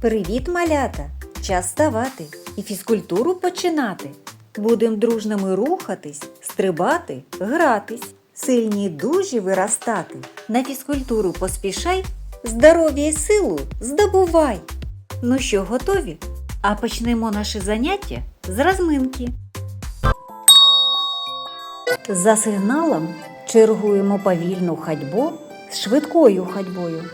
Привіт, малята! Час вставати і фізкультуру починати. Будем дружними рухатись, стрибати, гратись, сильні дужі виростати. На фізкультуру поспішай, здоров'я й силу здобувай. Ну що, готові? А почнемо наше заняття з розминки. За сигналом чергуємо повільну ходьбу з швидкою ходьбою.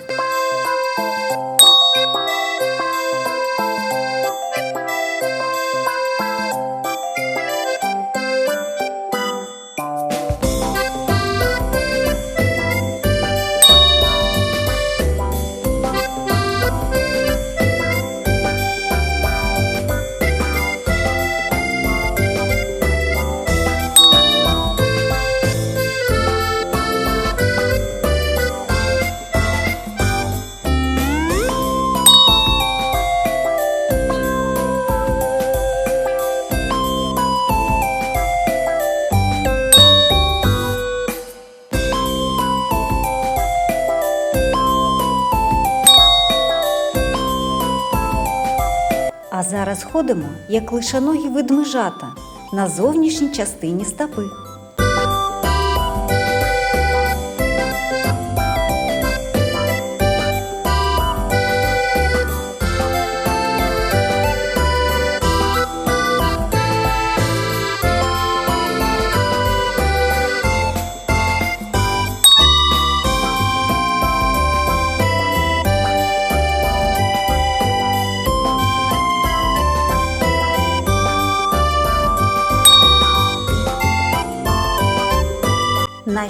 Зараз ходимо, як лишаногі ведмежата, на зовнішній частині стопи.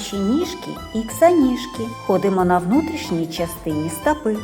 Наші ніжки і ксаніжки. Ходимо на внутрішній частині стопи.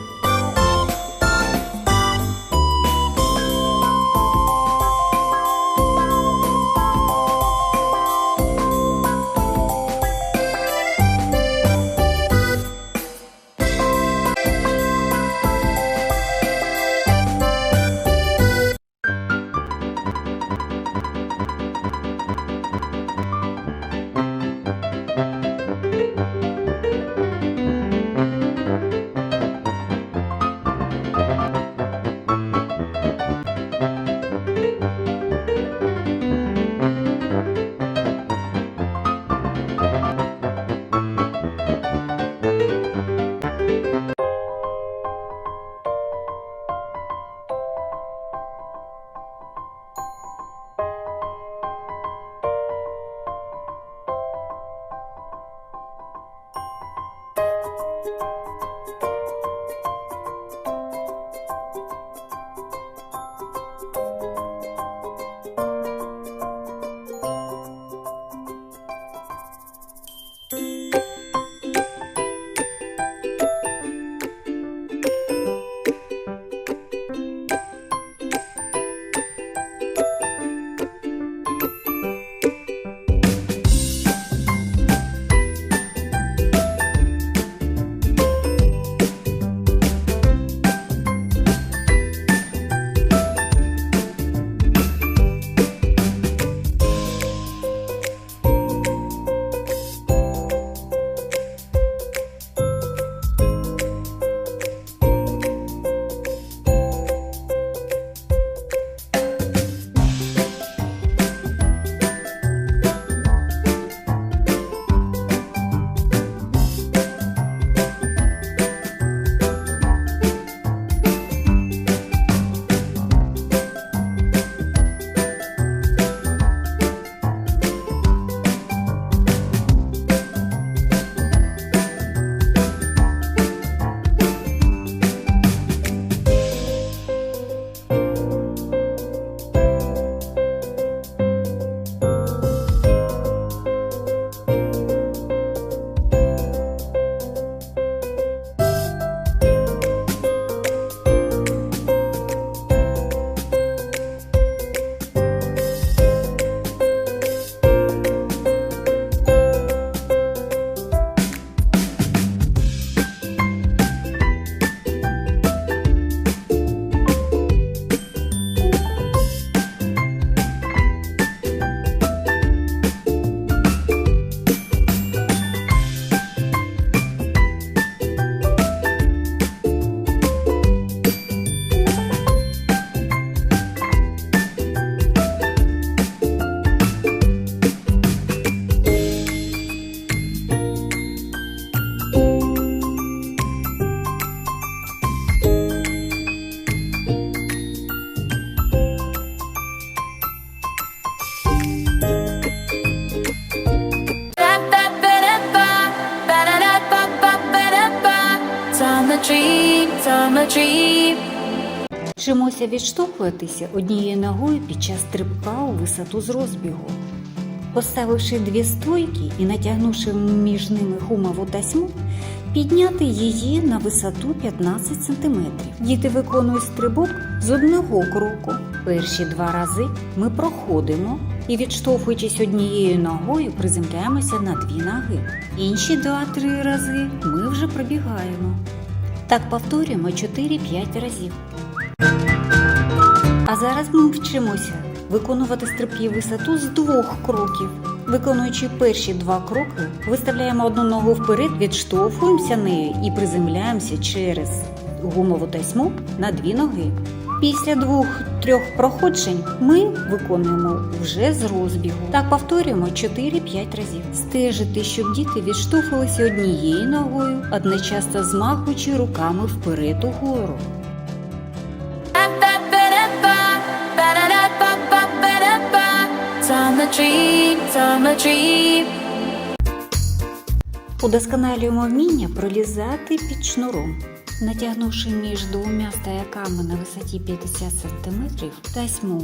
Tree. Вчимося відштовхуватися однією ногою під час стрибка у висоту з розбігу. Поставивши дві стойки і натягнувши між ними гумову тасьму, підняти її на висоту 15 см. Діти виконують стрибок з одного кроку. Перші два рази ми проходимо і, відштовхуючись однією ногою, приземляємося на дві ноги. Інші два-три рази ми вже пробігаємо. Так повторюємо 4-5 разів. А зараз ми вчимося виконувати стрибки висоту з двох кроків. Виконуючи перші два кроки, виставляємо одну ногу вперед, відштовхуємося нею і приземляємося через гумову тасьму на дві ноги. Після двох-трьох проходжень ми виконуємо вже з розбігу. Так повторюємо 4-5 разів. Стежити, щоб діти відштовхувалися однією ногою, одночасно змахуючи руками вперед угору. Удосконалюємо вміння пролізати під шнуром. Натягнувши між двома стояками на висоті 50 см тасьму,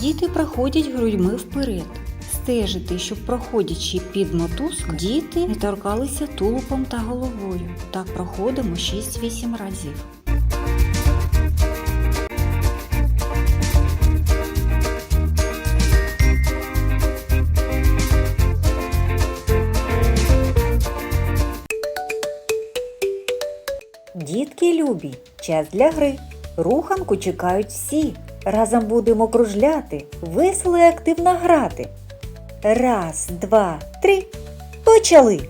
діти проходять грудьми вперед. Стежити, щоб проходячи під мотузку, діти не торкалися тулупом та головою. Так проходимо 6-8 разів. Дітки любі, час для гри. Руханку чекають всі. Разом будемо кружляти, весело і активно грати. Раз, два, три. Почали!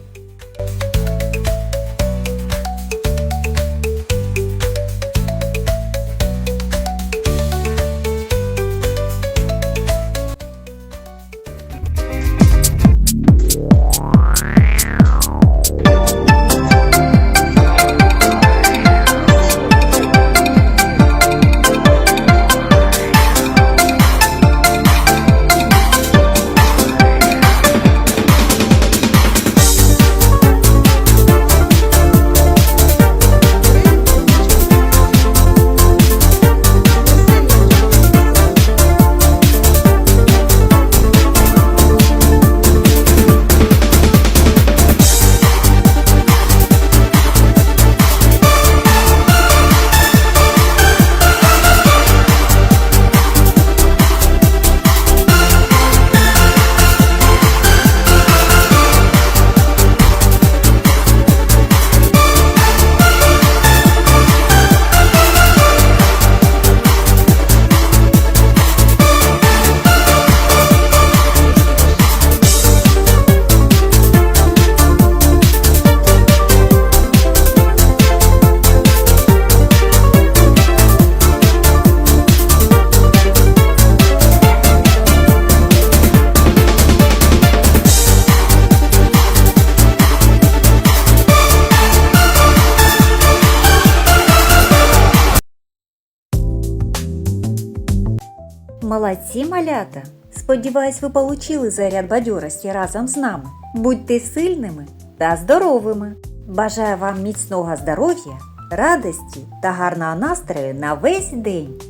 Молодці, малята! Сподіваюсь, ви получили заряд бадьорості разом з нами. Будьте сильними та здоровими! Бажаю вам міцного здоров'я, радості та гарного настрою на весь день!